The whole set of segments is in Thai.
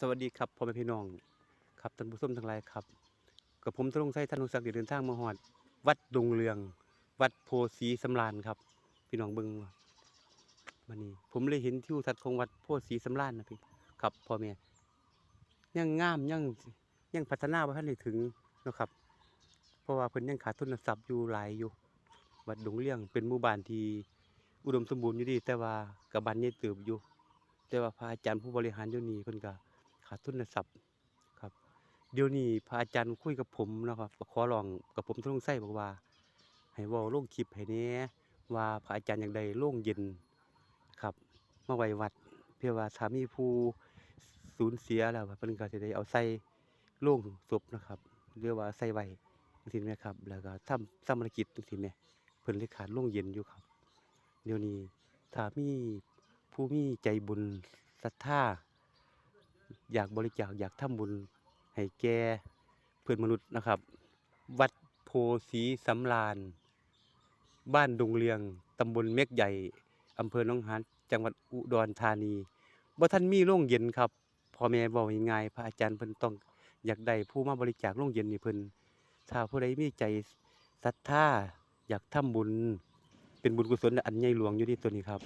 สวัสดีครับพ่อแม่พี่น้อง ครับท่านผู้ชมทั้งหลายครับ กับผมตรงไส้ท่านนุสักดิ์เดินทางมาฮอด วัดดงเรือง วัดโพสีสำราญครับ พี่น้องเบิ่งว่ามันนี่ผมเลยเห็นทิวทัศน์ของวัดโพสีสำราญนะพี่ครับพ่อแม่ยังงามยังยังพัฒนาบ่ทันได้ถึงนะครับ เพราะว่าเพิ่นยังขาดทุนทรัพย์อยู่หลายอยู่ วัดดงเรืองเป็นหมู่บ้านที่อุดมสมบูรณ์อยู่ดี แต่ว่ากับบ้านใหญ่เติบอยู่ แต่ว่าพระอาจารย์ผู้บริหารอยู่นี่เพิ่นก็ ขาดทุนทรัพย์ครับ เดี๋ยวนี้พระอาจารย์คุยกับผมนะครับขอร้องกับผมทุกไส้บอกว่า ให้ว้าลงคลิปให้แหน่ว่าพระอาจารย์อย่ากได้โรงเย็นครับมาไว้วัด เพื่อว่าถ้ามีผู้สูญเสียแล้วเพิ่นก็สิได้เอาใส่โรงศพนะครับหรือว่าใส่ไว้จังซี่แหมครับ แล้วก็ทำสมานกิจจังซี่แหมเพิ่นเลยขาดโรงเย็นอยู่ครับ เดี๋ยวนี้ถ้ามีผู้มีใจบุญศรัทธา อยากบริจาคอยากทำบุญให้แก่เพื่อนมนุษย์นะครับ วัดโพสีสำราญ บ้านดงเลียงตำบลเม็กใหญ่อำเภอหนองหานจังหวัดอุดรธานีบ่ท่านมีโรงเย็นครับพ่อแม่เว้าง่ายพระอาจารย์เพิ่นต้องอยากได้ผู้มาบริจาคโรงเย็นนี่เพิ่นถ้าผู้ใดมีใจศรัทธาอยากทำบุญ เป็นบุญกุศลอันใหญ่หลวงอยู่ที่ตัวนี้ครับ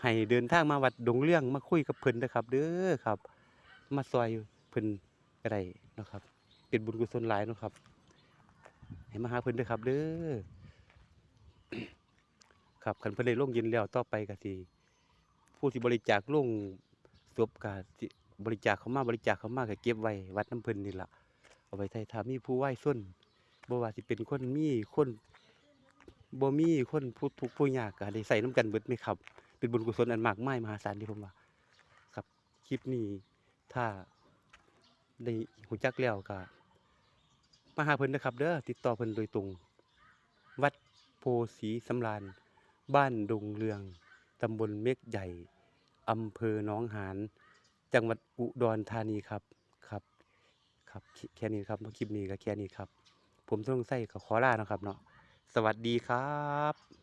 ให้เดินทางมาวัดดงเรื่องมาคุยกับเพิ่นนะครับ เด้อครับ มาซอยเพิ่นก็ได้นะครับ เป็นบุญกุศลหลายนะครับให้มาหาเพิ่นด้อครับเด้อครับคันเพิ่นได้ลงเย็นแล้วต่อไปก็สิผู้ที่บริจาคลงศพก็สิบริจาคเข้ามาบริจาคเข้ามาก็เก็บไว้วัดน้ำเพิ่นนี่ล่ะเอาไว้ใช้ถ้ามีผู้ไหว้ส้นบ่ว่าสิเป็นคนมีคนบ่มีคนผู้ทุกข์ผู้ยากก็ได้ใส่น้ำกันเบิดไหมครับ เป็นบุญกุศลอันมากมายมหาศาลที่ผมว่า ครับคลิปนี้ ถ้าได้หูจักแล้วก็มาหาเพิ่นนะครับ เด้อติดต่อเพิ่นโดยตรง วัดโพสีสำราญ บ้านดงเรืองตำบลเม็กใหญ่อำเภอหนองหานจังหวัดอุดรธานีครับครับครับแค่นี้ครับคลิปนี้ก็แค่นี้ครับ ผมต้องใส่ก็ขอลานะครับเนาะสวัสดีครับ